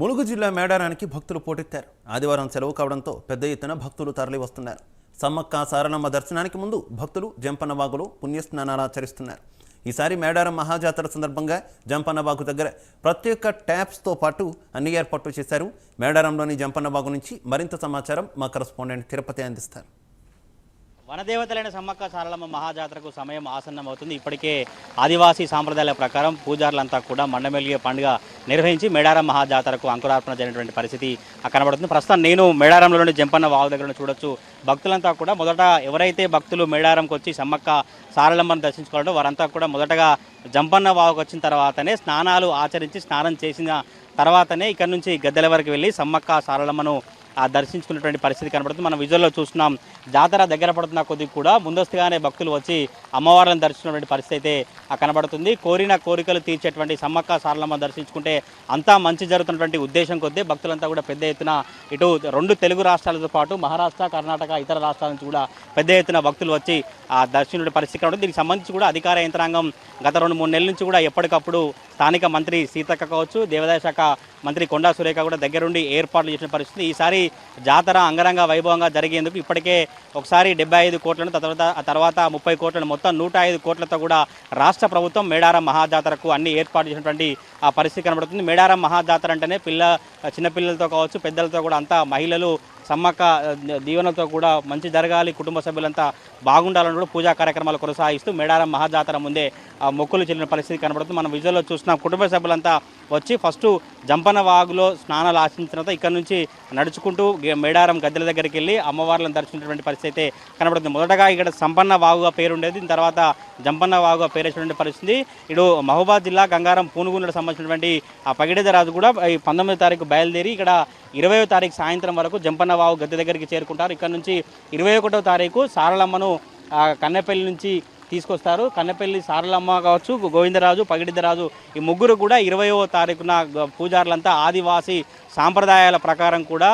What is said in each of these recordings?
ములుగు జిల్లా మేడారానికి భక్తులు పోటెత్తారు. ఆదివారం సెలవు కావడంతో పెద్ద ఎత్తున భక్తులు తరలి వస్తున్నారు. సమ్మక్క సారణమ్మ దర్శనానికి ముందు భక్తులు జంపన్నవాగులో పుణ్యస్నానాలు ఆచరిస్తున్నారు. ఈసారి మేడారం మహాజాతర సందర్భంగా జంపన్నవాగు దగ్గర ప్రత్యేక ట్యాప్స్తో పాటు అన్ని ఏర్పాట్లు చేశారు. మేడారంలోని జంపన్నవాగు నుంచి మరింత సమాచారం మా కరస్పాండెంట్ తిరుపతి అందిస్తారు. వనదేవతలైన సమ్మక్క సారలమ్మ మహాజాతరకు సమయం ఆసన్నమవుతుంది. ఇప్పటికే ఆదివాసీ సాంప్రదాయాల ప్రకారం పూజారులంతా కూడా మండమెలిగే పండుగ నిర్వహించి మేడారం మహాజాతరకు అంకురార్పణ జరిగినటువంటి పరిస్థితి ఆ కనబడుతుంది. ప్రస్తుతం నేను మేడారంలోని జంపన్న వాగు దగ్గర చూడొచ్చు. భక్తులంతా కూడా మొదట ఎవరైతే భక్తులు మేడారంకి వచ్చి సమ్మక్క సారలమ్మను దర్శించుకోవాలో వారంతా కూడా మొదటగా జంపన్న వాగుకు వచ్చిన తర్వాతనే స్నానాలు ఆచరించి స్నానం చేసిన తర్వాతనే ఇక్కడ నుంచి గద్దెల వరకు వెళ్ళి సమ్మక్క సారలమ్మను దర్శించుకున్నటువంటి పరిస్థితి కనబడుతుంది. మనం విజువల్లో చూస్తున్నాం జాతర దగ్గర పడుతున్న కొద్ది కూడా ముందస్తుగానే భక్తులు వచ్చి అమ్మవార్లను దర్శించినటువంటి పరిస్థితి అయితే కనబడుతుంది. కోరిన కోరికలు తీర్చేటువంటి సమ్మక్క సారలమ్మ దర్శించుకుంటే అంతా మంచి జరుగుతున్నటువంటి ఉద్దేశం కొద్దీ భక్తులంతా కూడా పెద్ద ఎత్తున ఇటు రెండు తెలుగు రాష్ట్రాలతో పాటు మహారాష్ట్ర కర్ణాటక ఇతర రాష్ట్రాల నుంచి కూడా పెద్ద ఎత్తున భక్తులు వచ్చి ఆ దర్శించిన పరిస్థితి కనబడుతుంది. దీనికి సంబంధించి కూడా అధికార యంత్రాంగం గత రెండు మూడు నెలల నుంచి కూడా ఎప్పటికప్పుడు స్థానిక మంత్రి సీతక్క కావచ్చు దేవాదాయ శాఖ మంత్రి కొండా సురేఖ కూడా దగ్గరుండి ఏర్పాట్లు చేసిన పరిస్థితి. ఈసారి జాతర అంగరంగ వైభవంగా జరిగేందుకు ఇప్పటికే ఒకసారి డెబ్బై ఐదు కోట్లను తర్వాత తర్వాత ముప్పై కోట్లను మొత్తం నూట ఐదు కోట్లతో కూడా రాష్ట్ర ప్రభుత్వం మేడారం మహాజాతరకు అన్ని ఏర్పాటు చేసినటువంటి ఆ పరిస్థితి కనబడుతుంది. మేడారం మహాజాతర అంటేనే పిల్ల చిన్నపిల్లలతో కావచ్చు పెద్దలతో కూడా అంతా మహిళలు సమ్మక్క దీవెనతో దీవెనలతో కూడా మంచి జరగాలి కుటుంబ సభ్యులంతా బాగుండాలని కూడా పూజా కార్యక్రమాలు కొనసాగిస్తూ మేడారం మహాజాతర ముందే ఆ మొక్కులు చెల్లిన పరిస్థితి కనబడుతుంది. మనం విజువల్లో చూస్తున్నాం కుటుంబ సభ్యులంతా వచ్చి ఫస్ట్ జంపన వాగులో స్నానాలు ఆశించిన తర్వాత ఇక్కడ నుంచి నడుచుకుంటూ మేడారం గద్దెల దగ్గరికి వెళ్ళి అమ్మవార్లను దర్శించినటువంటి పరిస్థితి అయితే కనబడుతుంది. మొదటగా ఇక్కడ సంపన్న వాగుగా పేరు ఉండేది దీని తర్వాత జంపన్న వాగుగా పేరు పరిస్థితి. ఇటు మహబూబాద్ జిల్లా గంగారం పూనుగుండకు సంబంధించినటువంటి ఆ పగిడేదరాజు కూడా ఈ పంతొమ్మిదో తారీఖు బయలుదేరి ఇక్కడ ఇరవయో తారీఖు సాయంత్రం వరకు జంపన్నవావు గద్దె దగ్గరికి చేరుకుంటారు. ఇక్కడ నుంచి ఇరవై ఒకటో తారీఖు సారలమ్మను కన్నెపల్లి నుంచి తీసుకొస్తారు. కన్నెపల్లి సారలమ్మ కావచ్చు గోవిందరాజు పగిడిద్దరాజు ఈ ముగ్గురు కూడా ఇరవయో తారీఖున పూజారులంతా ఆదివాసీ సాంప్రదాయాల ప్రకారం కూడా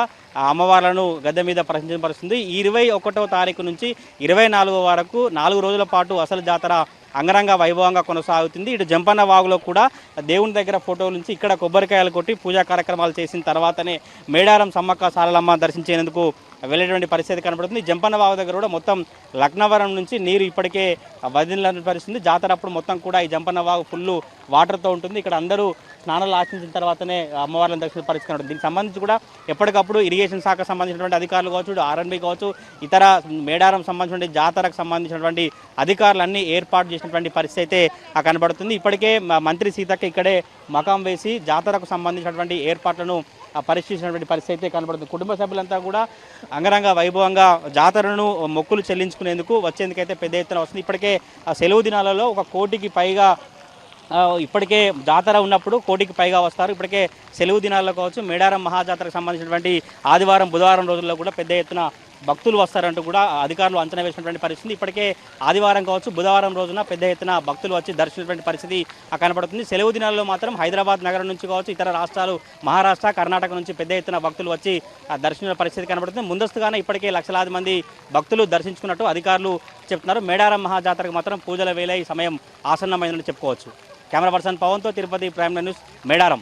అమ్మవార్లను గద్దె మీద ప్రశ్నించబడుతుంది ఈ ఇరవై ఒకటో తారీఖు నుంచి ఇరవై నాలుగో వరకు నాలుగు రోజుల పాటు అసలు జాతర అంగరంగ వైభవంగా కొనసాగుతుంది. ఇటు జంపన్న వాగులో కూడా దేవుని దగ్గర ఫోటోలు నుంచి ఇక్కడ కొబ్బరికాయలు కొట్టి పూజా కార్యక్రమాలు చేసిన తర్వాతనే మేడారం సమ్మక్క సారలమ్మ దర్శించేందుకు వెళ్ళేటువంటి పరిస్థితి కనబడుతుంది. జంపన్న బావ దగ్గర కూడా మొత్తం లగ్నవరం నుంచి నీరు ఇప్పటికే వదిలిన పరిస్థితి. జాతర అప్పుడు మొత్తం కూడా ఈ జంపన్న వాగు ఫుల్ వాటర్తో ఉంటుంది. ఇక్కడ అందరూ స్నానాలు ఆశించిన తర్వాతనే అమ్మవార్లను దర్శన పరిస్థితి దీనికి సంబంధించి కూడా ఎప్పటికప్పుడు ఇరిగేషన్ శాఖకు సంబంధించినటువంటి అధికారులు కావచ్చు ఆర్ఎన్బి కావచ్చు ఇతర మేడారం సంబంధించినటువంటి జాతరకు సంబంధించినటువంటి అధికారులన్నీ ఏర్పాటు చేసినటువంటి పరిస్థితి అయితే ఆ కనబడుతుంది. ఇప్పటికే మంత్రి సీతక్క ఇక్కడే మకాం వేసి జాతరకు సంబంధించినటువంటి ఏర్పాట్లను పరిశీలించినటువంటి పరిస్థితి అయితే కనబడుతుంది. కుటుంబ సభ్యులంతా కూడా అంగరంగ వైభవంగా జాతరను మొక్కులు చెల్లించుకునేందుకు వచ్చేందుకైతే పెద్ద ఎత్తున వస్తుంది. ఇప్పటికే ఆ సెలవు దినాలలో ఒక కోటికి పైగా ఇప్పటికే జాతర ఉన్నప్పుడు కోటికి పైగా వస్తారు. ఇప్పటికే సెలవు దినాల్లో కావచ్చు మేడారం మహాజాతరకు సంబంధించినటువంటి ఆదివారం బుధవారం రోజుల్లో కూడా పెద్ద ఎత్తున భక్తులు వస్తారంటూ కూడా అధికారులు అంచనా వేసినటువంటి పరిస్థితి. ఇప్పటికే ఆదివారం కావచ్చు బుధవారం రోజున పెద్ద ఎత్తున భక్తులు వచ్చి దర్శించినటువంటి పరిస్థితి ఆ కనబడుతుంది. సెలవు దినాల్లో మాత్రం హైదరాబాద్ నగరం నుంచి కావచ్చు ఇతర రాష్ట్రాలు మహారాష్ట్ర కర్ణాటక నుంచి పెద్ద ఎత్తున భక్తులు వచ్చి ఆ దర్శించిన పరిస్థితి కనబడుతుంది. ముందస్తుగానే ఇప్పటికే లక్షలాది మంది భక్తులు దర్శించుకున్నట్టు అధికారులు చెప్తున్నారు. మేడారం మహాజాతరకు మాత్రం పూజల వేళ ఈ సమయం ఆసన్నమైందని చెప్పుకోవచ్చు. కెమెరా పర్సన్ పవన్తో తిరుపతి ప్రైమ్ న్యూస్ మేడారం.